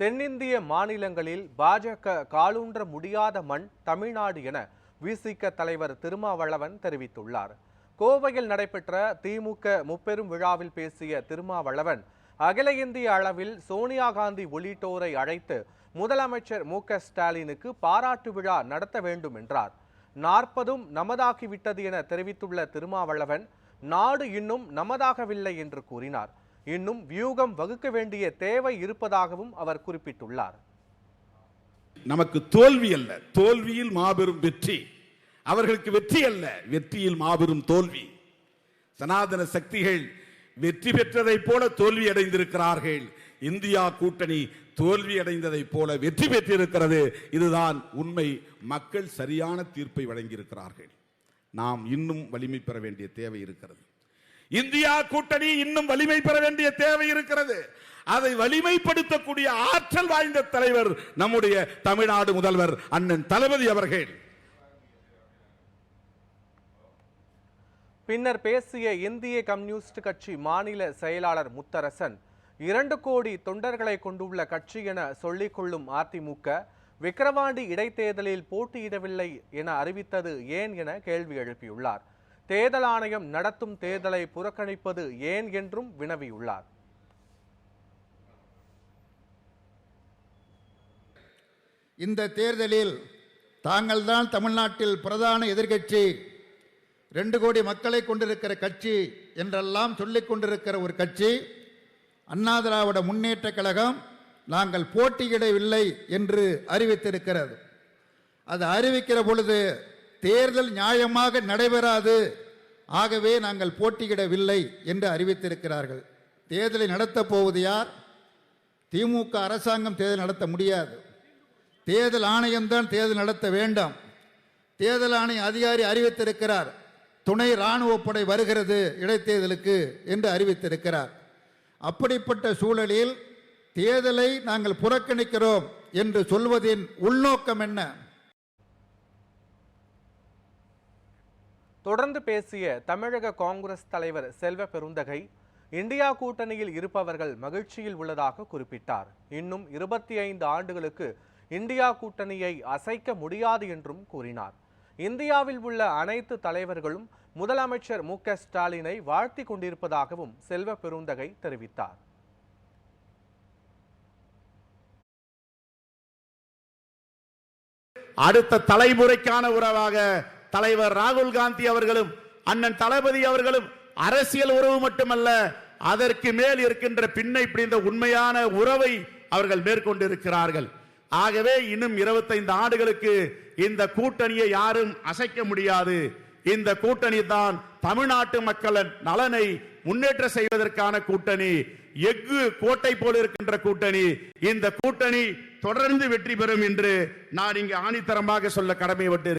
தென்னிந்திய மாநிலங்களில் பாஜக காலூன்ற முடியாத மண் தமிழ்நாடு என விசிக தலைவர் திருமாவளவன் தெரிவித்துள்ளார். கோவையில் நடைபெற்ற திமுக முப்பெரும் விழாவில் பேசிய திருமாவளவன் அகில இந்திய அளவில் சோனியா காந்தி உள்ளிட்டோரை அழைத்து முதலமைச்சர் மு க ஸ்டாலினுக்கு பாராட்டு விழா நடத்த வேண்டும் என்றார். நாற்பதும் நமதாகிவிட்டது என தெரிவித்துள்ள திருமாவளவன் நாடு இன்னும் நமதாகவில்லை என்று கூறினார். இன்னும் வியூகம் வகுக்க வேண்டிய தேவை இருப்பதாகவும் அவர் குறிப்பிட்டுள்ளார். நமக்கு தோல்வி அல்ல. தோல்வியில் மாபெரும் வெற்றி. அவர்களுக்கு வெற்றி அல்ல. வெற்றியில் மாபெரும் தோல்வி. சனாதன சக்திகள் வெற்றி பெற்றதைப் போல தோல்வி அடைந்திருக்கிறார்கள். இந்தியா கூட்டணி தோல்வி அடைந்ததைப் போல வெற்றி பெற்றிருக்கிறது. இதுதான் உண்மை. மக்கள் சரியான தீர்ப்பை வழங்கியிருக்கிறார்கள். நாம் இன்னும் வலிமை பெற வேண்டிய தேவை இருக்கிறது. இந்தியா கூட்டணி இன்னும் வலிமை பெற வேண்டிய தேவை இருக்கிறது. அதை வலிமைப்படுத்தக்கூடிய ஆற்றல் வாய்ந்த தலைவர் நம்முடைய தமிழ்நாடு முதல்வர் அண்ணன் தளபதி அவர்கள். பின்னர் பேசிய இந்திய கம்யூனிஸ்ட் கட்சி மாநில செயலாளர் முத்தரசன் இரண்டு கோடி தொண்டர்களை கொண்டுள்ள கட்சி என சொல்லிக்கொள்ளும் அதிமுக விக்கிரவாண்டி இடைத்தேர்தலில் போட்டியிடவில்லை என அறிவித்தது ஏன் என கேள்வி எழுப்பியுள்ளார். தேர்தல் ஆணையம் நடத்தும் தேர்தலை புறக்கணிப்பது ஏன் என்றும் வினவியுள்ளார். இந்த தேர்தலில் தாங்கள்தான் தமிழ்நாட்டில் பிரதான எதிர்கட்சி ரெண்டு கோடி மக்களை கொண்டிருக்கிற கட்சி என்றெல்லாம் சொல்லிக் கொண்டிருக்கிற ஒரு கட்சி அண்ணா திராவிட முன்னேற்ற கழகம் நாங்கள் போட்டியிடவில்லை என்று அறிவித்திருக்கிறது. அது அறிவிக்கிற பொழுது தேர்தல் நியாயமாக நடைபெறாது. ஆகவே நாங்கள் போட்டியிடவில்லை என்று அறிவித்திருக்கிறார்கள். தேர்தலை நடத்தப் போவது யார்? திமுக அரசாங்கம் தேர்தல் நடத்த முடியாது. தேர்தல் ஆணையம்தான் தேர்தல் நடத்த வேண்டாம். தேர்தல் ஆணைய அதிகாரி அறிவித்திருக்கிறார் துணை இராணுவப்படை வருகிறது இடைத்தேர்தலுக்கு என்று அறிவித்திருக்கிறார். அப்படிப்பட்ட சூழலில் தேர்தலை நாங்கள் புறக்கணிக்கிறோம் என்று சொல்வதின் உள்நோக்கம் என்ன? தொடர்ந்து பேசிய தமிழக காங்கிரஸ் தலைவர் செல்வ பெருந்தகை இந்தியா கூட்டணியில் இருப்பவர்கள் மகிழ்ச்சியில் உள்ளதாக குறிப்பிட்டார். இன்னும் இருபத்தி ஐந்து ஆண்டுகளுக்கு இந்தியா கூட்டணியை அசைக்க முடியாது என்றும் கூறினார். இந்தியாவில் உள்ள அனைத்து தலைவர்களும் முதலமைச்சர் மு ஸ்டாலினை வாழ்த்தி கொண்டிருப்பதாகவும் செல்வ பெருந்தகை தெரிவித்தார். அடுத்த தலைமுறைக்கான உறவாக தலைவர் ராகுல் காந்தி அவர்களும் அண்ணன் தளபதி அவர்களும் அரசியல் உறவு மட்டுமல்ல அதற்கு மேல் இருக்கின்ற பின்னை பிடிந்த உண்மையான உறவை அவர்கள் மேற்கொண்டிருக்கிறார்கள். ஆகவே இன்னும் 25 ஆண்டுகளுக்கு இந்த கூட்டணியை யாரும் அசைக்க முடியாது. இந்த கூட்டணி தான் தமிழ்நாட்டு மக்களின் நலனை முன்னேற்ற செய்வதற்கான கூட்டணி எஃகு கோட்டை போல் இருக்கின்ற கூட்டணி. இந்த கூட்டணி தொடர்ந்து வெற்றி பெறும் என்று நான் இங்கு ஆணித்தரமாக சொல்ல கடமைப்பட்டு